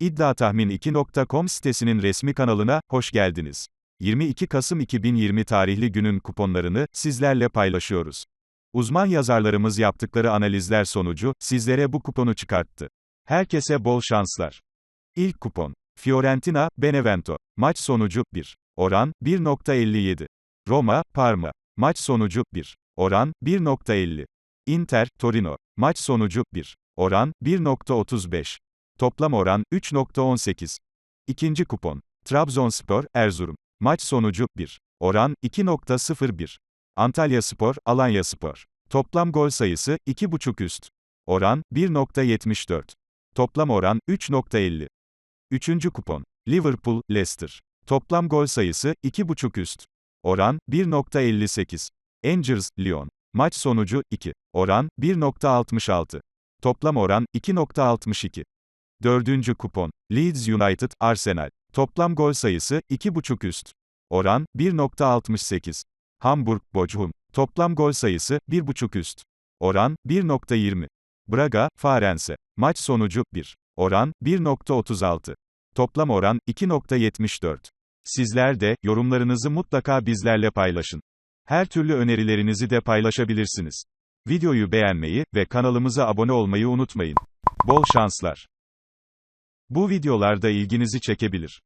İddiatahmin2.com sitesinin resmi kanalına hoş geldiniz. 22 Kasım 2020 tarihli günün kuponlarını sizlerle paylaşıyoruz. Uzman yazarlarımız yaptıkları analizler sonucu sizlere bu kuponu çıkarttı. Herkese bol şanslar. İlk kupon. Fiorentina, Benevento. Maç sonucu 1. Oran 1.57. Roma, Parma. Maç sonucu 1. Oran 1.50. Inter, Torino. Maç sonucu 1. Oran 1.35. Toplam oran 3.18. İkinci kupon. Trabzonspor, Erzurum. Maç sonucu 1. Oran 2.01. Antalya Spor, Alanya Spor. Toplam gol sayısı 2.5 üst. Oran 1.74. Toplam oran 3.50. Üçüncü kupon. Liverpool, Leicester. Toplam gol sayısı 2.5 üst. Oran 1.58. Angers, Lyon. Maç sonucu 2. Oran 1.66. Toplam oran 2.62. Dördüncü kupon. Leeds United, Arsenal. Toplam gol sayısı 2.5 üst. Oran 1.68. Hamburg, Bochum. Toplam gol sayısı 1.5 üst. Oran 1.20. Braga, Farense. Maç sonucu 1. Oran 1.36. Toplam oran 2.74. Sizler de yorumlarınızı mutlaka bizlerle paylaşın. Her türlü önerilerinizi de paylaşabilirsiniz. Videoyu beğenmeyi ve kanalımıza abone olmayı unutmayın. Bol şanslar. Bu videolar da ilginizi çekebilir.